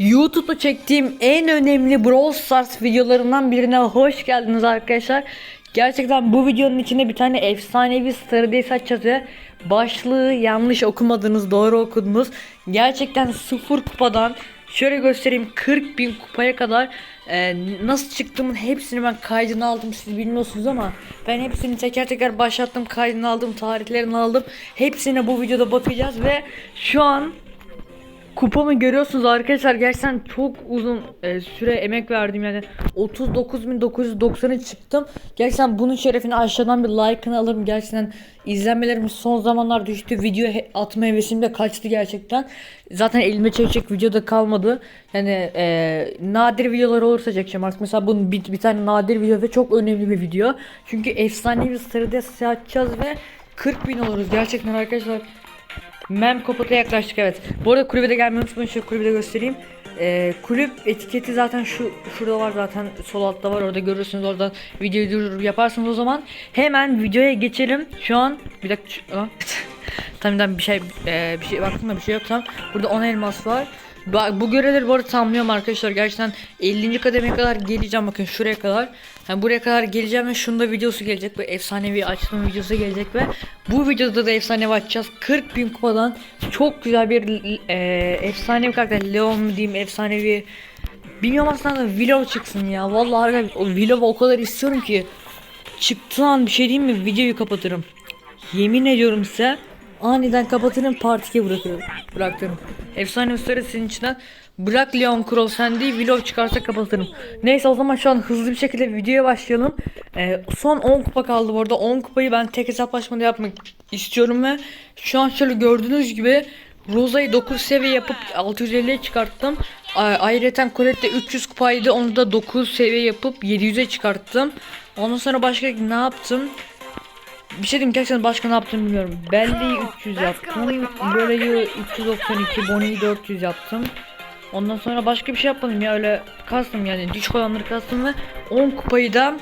YouTube'da çektiğim en önemli Brawl Stars videolarından birine hoş geldiniz arkadaşlar. Gerçekten bu videonun içinde bir tane efsanevi Stardust açacağız ve başlığı yanlış okumadınız doğru okudunuz. Gerçekten sıfır kupadan şöyle göstereyim 40 bin kupaya kadar e, nasıl çıktığımın hepsini ben kaydını aldım siz bilmiyorsunuz ama ben hepsini teker teker başlattım kaydını aldım tarihlerini aldım hepsine bu videoda bakacağız ve şu an Kupamı görüyorsunuz arkadaşlar gerçekten çok uzun e, süre emek verdim yani 39.990'a çıktım. Gerçekten bunun şerefine aşağıdan bir like'ını alırım gerçekten izlenmelerim son zamanlar düştü video atma hevesim de kaçtı gerçekten. Zaten elime çekecek video da kalmadı. Yani e, nadir videolar olursa çekeceğim artık mesela bunun bir, bir tane nadir video ve çok önemli bir video. Çünkü efsane bir Stardust açacağız ve 40 bin oluruz gerçekten arkadaşlar. Mem Kopat'a yaklaştık evet. Bu arada kulübe de gelmeyi unutmayın. Şöyle kulübede göstereyim. Ee, kulüp etiketi zaten şu şurada var zaten sol altta var orada görürsünüz oradan videoyu durdurup yaparsınız o zaman hemen videoya geçelim şu an bir dakika şu- bir şey e, bir şey baktım da bir şey yok tam burada 10 elmas var Ba- bu görevleri bu arada tamamlıyorum arkadaşlar. Gerçekten 50. kademeye kadar geleceğim. Bakın şuraya kadar. Yani buraya kadar geleceğim ve şunda videosu gelecek ve efsanevi açılım videosu gelecek ve bu videoda da efsanevi açacağız. 40 bin kupadan çok güzel bir e, efsanevi karakter. Leon diyeyim efsanevi bilmiyorum aslında Willow çıksın ya. Vallahi arkadaşlar o Willow'u o kadar istiyorum ki çıktığı an bir şey diyeyim mi? Videoyu kapatırım. Yemin ediyorum size aniden kapatırım part 2'ye bırakıyorum bıraktım efsane sizin içinden bırak Leon Crow değil Willow çıkarsa kapatırım neyse o zaman şu an hızlı bir şekilde videoya başlayalım Ee, son 10 kupa kaldı bu arada 10 kupayı ben tek hesaplaşmada yapmak istiyorum ve şu an şöyle gördüğünüz gibi Rosa'yı 9 seviye yapıp 650'ye çıkarttım. Ayrıca Colette 300 kupaydı. Onu da 9 seviye yapıp 700'e çıkarttım. Ondan sonra başka ne yaptım? Bir şey diyeyim gerçekten başka ne yaptım bilmiyorum. Belli'yi 300 yaptım. Lola'yı 392, Bonnie'yi 400 yaptım. Ondan sonra başka bir şey yapmadım ya öyle kastım yani düşük olanları kastım ve 10 kupayı da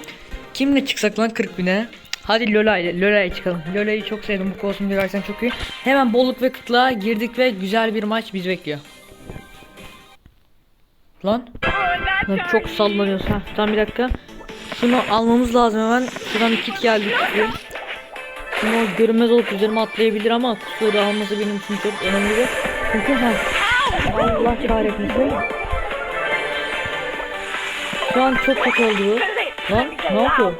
kimle çıksak lan 40 bine? Hadi Lola ile Lola'ya çıkalım. Lola'yı çok sevdim bu kostüm gerçekten çok iyi. Hemen bolluk ve kıtlığa girdik ve güzel bir maç bizi bekliyor. Lan. Lan çok sallanıyoruz ha. Tamam bir dakika. Şunu almamız lazım hemen. Şuradan bir kit geldi. Şimdi o görünmez olup üzerime atlayabilir ama kutuyu alması benim için çok önemli. Çünkü ha. Allah kahretmesin. Şu an çok kötü oldu. Lan ne yapıyor?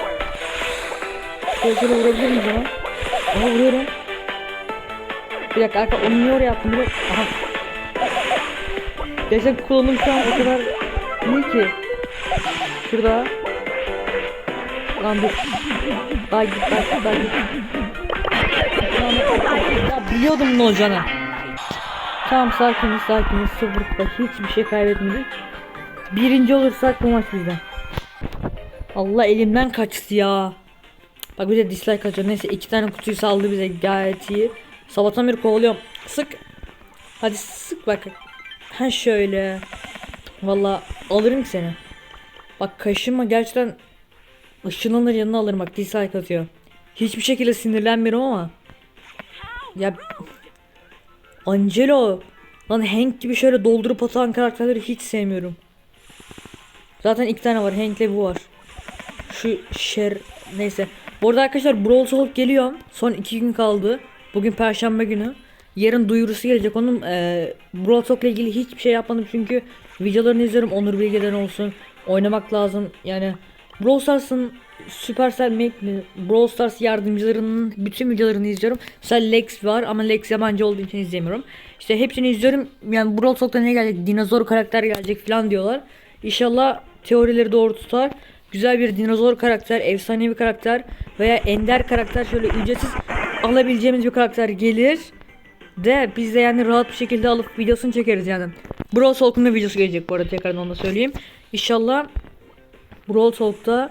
Şöyle vurabilir miyiz ona? Aha vuruyorum. Bir dakika arka onu niye oraya attım Aha. Gerçekten kullanım şu an o kadar iyi ki. Şurada. Lan dur. Daha git daha git daha git. Biliyordum ne olacağını. Tamam sakiniz sakiniz sıfır kupa hiçbir şey kaybetmedik. Birinci olursak bu maç bizden. Allah elimden kaçtı ya. Bak bize dislike atıyor. Neyse iki tane kutuyu saldı bize gayet iyi. Sabahtan beri kovalıyorum. Sık. Hadi sık bak. Ha şöyle. Valla alırım seni. Bak kaşınma gerçekten ışınlanır yanına alırım bak dislike atıyor. Hiçbir şekilde sinirlenmiyorum ama. Ya Angelo Lan Hank gibi şöyle doldurup atan karakterleri hiç sevmiyorum. Zaten iki tane var. Hank'le bu var. Şu şer neyse. Bu arada arkadaşlar Brawl Talk geliyor. Son iki gün kaldı. Bugün Perşembe günü. Yarın duyurusu gelecek. Onun e, Brawl Talk ile ilgili hiçbir şey yapmadım çünkü videolarını izliyorum. Onur Bilge'den olsun. Oynamak lazım. Yani Brawl Stars'ın Supercell Make Brawl Stars yardımcılarının bütün videolarını izliyorum. Mesela Lex var ama Lex yabancı olduğu için izlemiyorum. İşte hepsini izliyorum. Yani Brawl Talk'ta ne gelecek? Dinozor karakter gelecek falan diyorlar. İnşallah teorileri doğru tutar. Güzel bir dinozor karakter, efsanevi karakter veya ender karakter şöyle ücretsiz alabileceğimiz bir karakter gelir. De biz de yani rahat bir şekilde alıp videosunu çekeriz yani. Brawl Talk'un da videosu gelecek bu arada tekrardan onu da söyleyeyim. İnşallah Brawl Talk'ta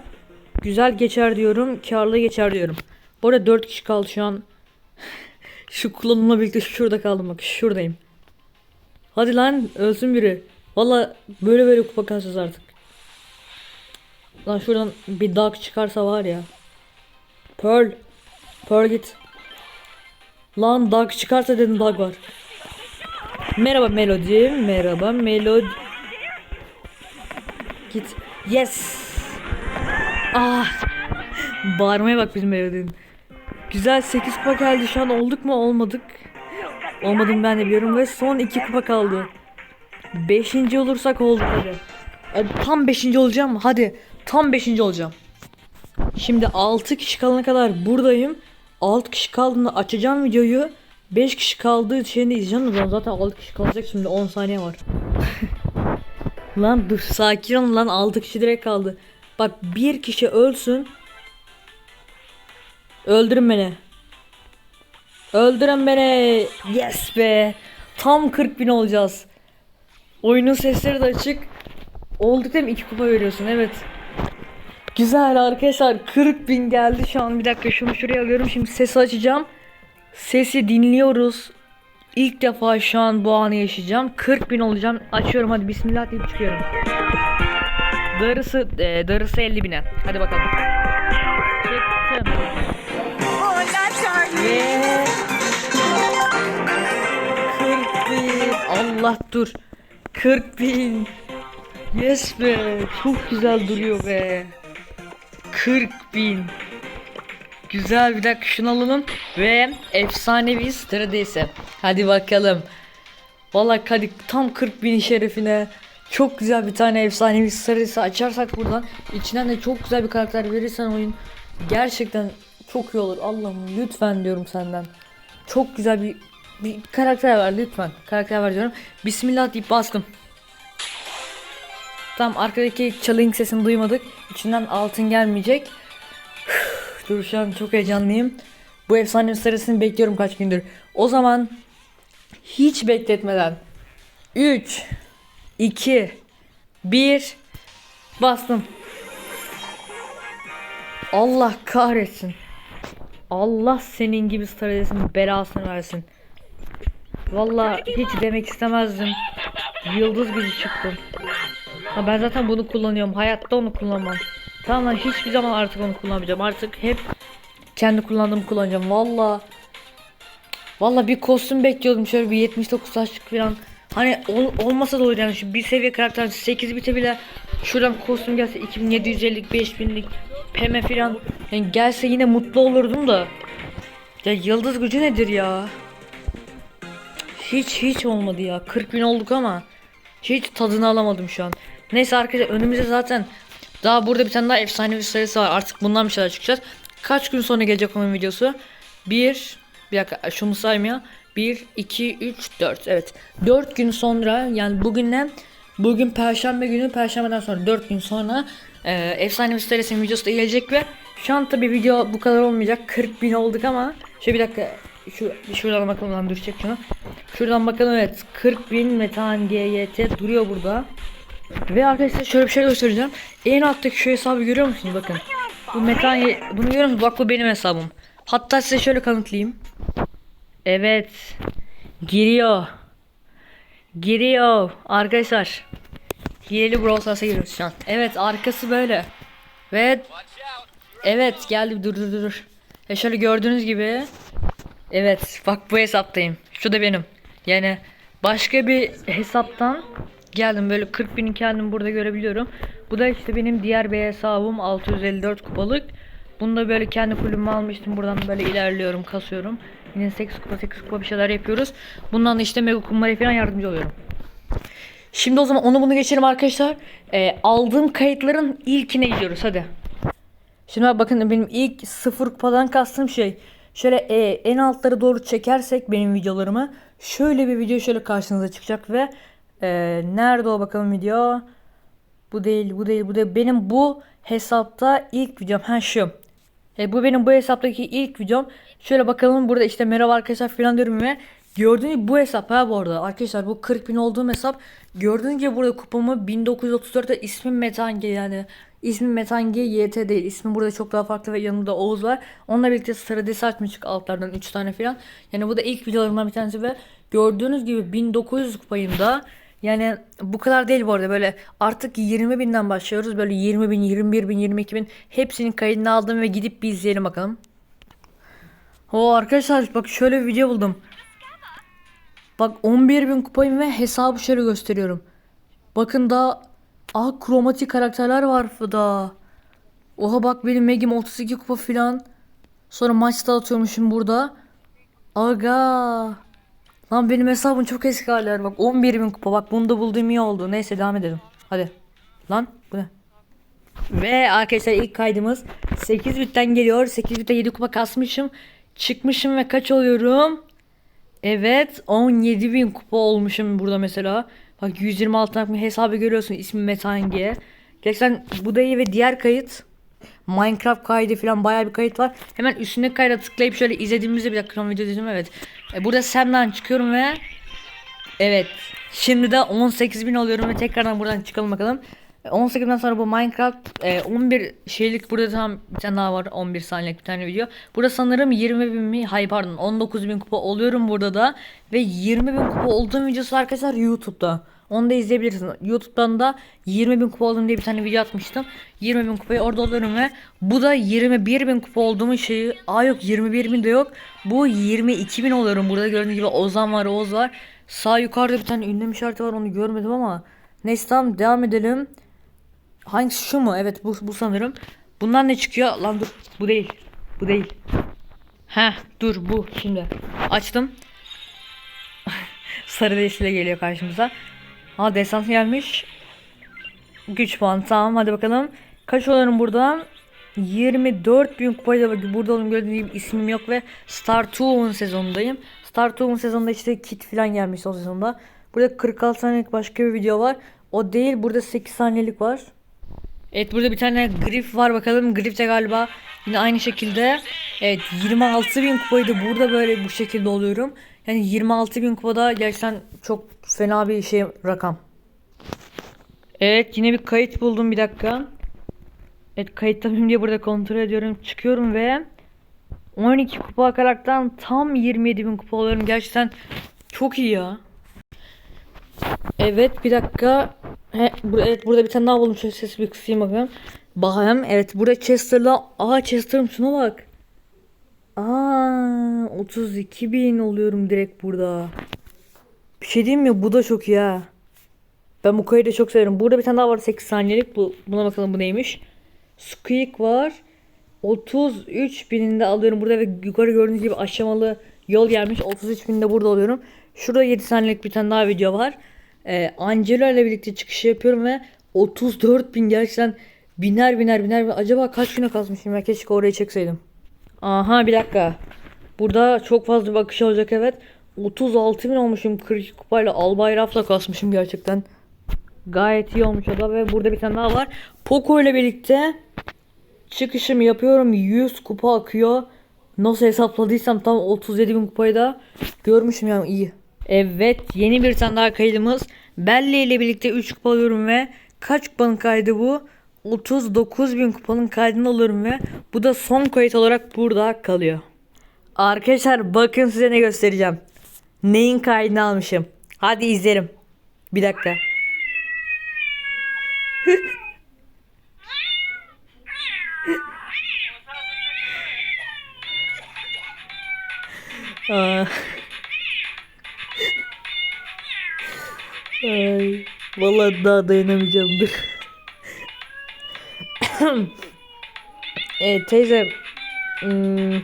güzel geçer diyorum, karlı geçer diyorum. Bu arada 4 kişi kaldı şu an. Şu kullanımla birlikte şurada kaldım bak şuradayım. Hadi lan ölsün biri. Valla böyle böyle kupa kasacağız artık. Lan şuradan bir dog çıkarsa var ya. Pearl. Pearl git. Lan dog çıkarsa dedim dog var. Merhaba Melody. Merhaba Melody. Git. Yes. Ah. Bağırmaya bak bizim evden. Güzel 8 kupa geldi şu an olduk mu olmadık. Olmadım ben de biliyorum ve son 2 kupa kaldı. 5. olursak olduk hadi. Hadi tam 5. olacağım hadi. Tam 5. olacağım. Şimdi 6 kişi kalana kadar buradayım. 6 kişi kaldığında açacağım videoyu. 5 kişi kaldığı şeyini izleyeceğim. zaten 6 kişi kalacak şimdi 10 saniye var. lan dur sakin ol lan 6 kişi direkt kaldı. Bak bir kişi ölsün. Öldürün beni. Öldürün beni. Yes be. Tam 40 bin olacağız. Oyunun sesleri de açık. Olduk değil mi? 2 kupa veriyorsun evet. Güzel arkadaşlar 40 bin geldi şu an bir dakika şunu şuraya alıyorum şimdi sesi açacağım Sesi dinliyoruz İlk defa şu an bu anı yaşayacağım. 40 bin olacağım. Açıyorum hadi bismillah deyip çıkıyorum. Darısı, e, darısı 50 bine. Hadi bakalım. Çıktım. Ve 40 bin. Allah dur. 40 bin. Yes be. Çok güzel duruyor be. 40 bin Güzel bir dakika şunu alalım. Ve efsanevi Stradese Hadi bakalım. Vallahi hadi tam 40 bin şerefine. Çok güzel bir tane efsanevi Stradese açarsak buradan. İçinden de çok güzel bir karakter verirsen oyun gerçekten çok iyi olur. Allah'ım lütfen diyorum senden. Çok güzel bir bir karakter ver lütfen. Karakter ver diyorum. Bismillah deyip bastım. Tam arkadaki challenge sesini duymadık. İçinden altın gelmeyecek. Dur şu an çok heyecanlıyım. Bu efsane sırasını bekliyorum kaç gündür. O zaman hiç bekletmeden 3 2 1 bastım. Allah kahretsin. Allah senin gibi Stardust'ın belasını versin. Vallahi hiç demek istemezdim. Yıldız gücü çıktım. Ha ben zaten bunu kullanıyorum. Hayatta onu kullanmam. Tamam lan hiçbir zaman artık onu kullanmayacağım. Artık hep kendi kullandığımı kullanacağım. Valla. Valla bir kostüm bekliyordum şöyle bir 79 saçlık falan. Hani ol, olmasa da olur yani şu bir seviye karakter 8 bite bile şuradan kostüm gelse 2750'lik 5000'lik peme falan yani gelse yine mutlu olurdum da. Ya yıldız gücü nedir ya? Hiç hiç olmadı ya. 40 bin olduk ama hiç tadını alamadım şu an. Neyse arkadaşlar önümüzde zaten daha burada bir tane daha efsanevi serisi var. Artık bundan bir şeyler çıkacağız. Kaç gün sonra gelecek onun videosu? 1 bir dakika şunu saymaya. 1 2 3 4 evet. 4 gün sonra yani bugünden bugün perşembe günü perşembeden sonra 4 gün sonra e, efsanevi serisinin videosu da gelecek ve şu an tabi video bu kadar olmayacak. 40 bin olduk ama şöyle bir dakika şu şuradan bakalım lan çek şunu. Şuradan bakalım evet 40 bin metan GYT duruyor burada. Ve arkadaşlar şöyle bir şey göstereceğim. En alttaki şu hesabı görüyor musunuz bakın. Bu metan bunu görüyor musunuz? Bak bu benim hesabım. Hatta size şöyle kanıtlayayım. Evet. Giriyor. Giriyor arkadaşlar. Hileli Brawl Stars'a giriyoruz şu an. Evet arkası böyle. Ve evet geldi dur dur, dur. E şöyle gördüğünüz gibi Evet bak bu hesaptayım. Şu da benim. Yani başka bir hesaptan geldim böyle 40 bin kendim burada görebiliyorum. Bu da işte benim diğer bir hesabım 654 kupalık. Bunu da böyle kendi kulübüme almıştım. Buradan böyle ilerliyorum, kasıyorum. Yine 8 kupa 8 kupa bir şeyler yapıyoruz. Bundan da işte mega kumaraya falan yardımcı oluyorum. Şimdi o zaman onu bunu geçelim arkadaşlar. Ee, aldığım kayıtların ilkine gidiyoruz hadi. Şimdi bak bakın benim ilk sıfır kupadan kastım şey. Şöyle e, en altları doğru çekersek benim videolarımı şöyle bir video şöyle karşınıza çıkacak ve e, nerede o bakalım video? Bu değil, bu değil, bu değil. Benim bu hesapta ilk videom ha şu. E, bu benim bu hesaptaki ilk videom. Şöyle bakalım burada işte merhaba arkadaşlar falan diyorum ve gördüğünüz gibi bu hesap ha bu arada. Arkadaşlar bu 40 bin olduğum hesap. Gördüğünüz gibi burada kupamı 1934'te ismim Metange yani ismim Metange YT değil. İsmi burada çok daha farklı ve yanında Oğuz var. Onunla birlikte Stradesi açmıştık altlardan 3 tane falan. Yani bu da ilk videolarımdan bir tanesi ve gördüğünüz gibi 1900 kupayında yani bu kadar değil bu arada böyle artık 20 binden başlıyoruz böyle 20 bin 21 bin 22 bin hepsinin kaydını aldım ve gidip bir izleyelim bakalım. O arkadaşlar bak şöyle bir video buldum. Bak 11 bin kupayım ve hesabı şöyle gösteriyorum. Bakın daha Aa kromatik karakterler var burada. Oha bak benim Meg'im 32 kupa filan. Sonra maçta atıyormuşum burada. Aga. Lan benim hesabım çok eski haller bak 11 bin kupa bak bunu da bulduğum iyi oldu. Neyse devam edelim. Hadi. Lan bu ne? Ve arkadaşlar ilk kaydımız 8 bitten geliyor. 8 bitte 7 kupa kasmışım. Çıkmışım ve kaç oluyorum? Evet 17 bin kupa olmuşum burada mesela. Bak 126 tane hesabı görüyorsun ismi Metange. Gerçekten bu da iyi ve diğer kayıt Minecraft kaydı falan bayağı bir kayıt var. Hemen üstüne kayda tıklayıp şöyle izlediğimizde bir dakika video izledim evet. E, burada Sam'dan çıkıyorum ve Evet. Şimdi de 18 bin alıyorum ve tekrardan buradan çıkalım bakalım. E, 18'den sonra bu Minecraft e, 11 şeylik burada tam bir tane daha var 11 saniyelik bir tane video. Burada sanırım 20 bin mi? Hayır pardon 19 bin kupa oluyorum burada da. Ve 20 bin kupa olduğum videosu arkadaşlar YouTube'da. Onu da izleyebilirsiniz. YouTube'dan da 20 bin kupa oldum diye bir tane video atmıştım. 20 bin kupayı orada oluyorum ve bu da 21 bin kupa olduğumun şeyi. Aa yok 21 bin de yok. Bu 22 bin oluyorum. Burada gördüğünüz gibi Ozan var Oğuz var. Sağ yukarıda bir tane ünlem işareti var onu görmedim ama. Neyse tamam devam edelim. Hangisi şu mu? Evet bu, bu sanırım. Bundan ne çıkıyor? Lan dur bu değil. Bu değil. Heh dur bu şimdi. Açtım. Sarı yeşile geliyor karşımıza. Ha desans gelmiş. Güç puan tamam hadi bakalım. Kaç olurum burada? 24 bin kupayla burada oğlum gördüğünüz gibi ismim yok ve Star Toon sezonundayım. Star Toon sezonunda işte kit falan gelmiş o sezonda. Burada 46 saniyelik başka bir video var. O değil burada 8 saniyelik var. Evet burada bir tane grif var bakalım. Grif de galiba yine aynı şekilde. Evet 26 bin kupayı da burada böyle bu şekilde oluyorum. Yani 26 bin kupada gerçekten çok fena bir şey rakam. Evet yine bir kayıt buldum bir dakika. Evet kayıtta mıyım diye burada kontrol ediyorum. Çıkıyorum ve 12 kupa akaraktan tam 27 bin kupa oluyorum. Gerçekten çok iyi ya. Evet bir dakika. He, bu, evet burada bir tane daha buldum. Şöyle sesi bir kısayım bakalım. Bakayım. Evet burada Chester'la. Aa Chester'ım şuna bak. Aa 32 bin oluyorum direkt burada. Bir şey diyeyim mi? Bu da çok iyi ha. Ben bu kaydı çok severim. Burada bir tane daha var 8 saniyelik. Bu, buna bakalım bu neymiş. Squeak var. 33 bininde alıyorum burada ve yukarı gördüğünüz gibi aşamalı yol gelmiş. 33 binde burada alıyorum. Şurada 7 saniyelik bir tane daha video var. Ee, Angelo ile birlikte çıkış yapıyorum ve 34 bin gerçekten biner biner biner. Acaba kaç güne kasmışım ya keşke oraya çekseydim. Aha bir dakika. Burada çok fazla bakış olacak evet. 36 bin olmuşum 40 kupayla Albayraf'la kasmışım gerçekten. Gayet iyi olmuş o da ve burada bir tane daha var. Poco ile birlikte çıkışımı yapıyorum. 100 kupa akıyor. Nasıl hesapladıysam tam 37 bin kupayı da görmüşüm yani iyi. Evet yeni bir tane daha kaydımız. Belli ile birlikte 3 kupa alıyorum ve kaç kupanın kaydı bu? 39 bin kupanın kaydını alıyorum ve bu da son kayıt olarak burada kalıyor. Arkadaşlar bakın size ne göstereceğim. Neyin kaydını almışım. Hadi izleyelim. Bir dakika. Aa. Ay, vallahi daha dayanamayacağım evet teyze. Hmm,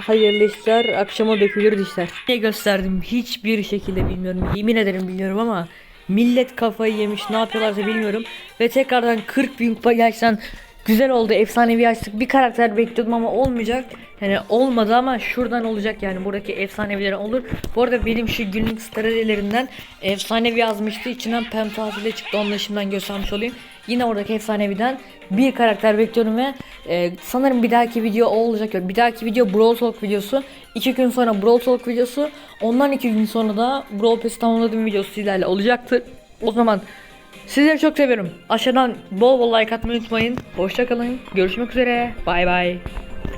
hayırlı işler. Akşama dökülür dişler. Ne gösterdim hiçbir şekilde bilmiyorum. Yemin ederim bilmiyorum ama millet kafayı yemiş ne yapıyorlarsa bilmiyorum. Ve tekrardan 40 bin gerçekten güzel oldu. Efsanevi açtık. Bir karakter bekliyordum ama olmayacak. Yani olmadı ama şuradan olacak yani buradaki efsaneviler olur. Bu arada benim şu günlük strategilerinden efsanevi yazmıştı. İçinden pentasile çıktı. Onu da şimdiden göstermiş olayım. Yine oradaki efsaneviden bir karakter bekliyorum ve e, sanırım bir dahaki video o olacak. Bir dahaki video Brawl Talk videosu. iki gün sonra Brawl Talk videosu. Ondan iki gün sonra da Brawl Pass tamamladığım videosu sizlerle olacaktır. O zaman sizleri çok seviyorum. Aşağıdan bol bol like atmayı unutmayın. Hoşçakalın. Görüşmek üzere. Bay bay.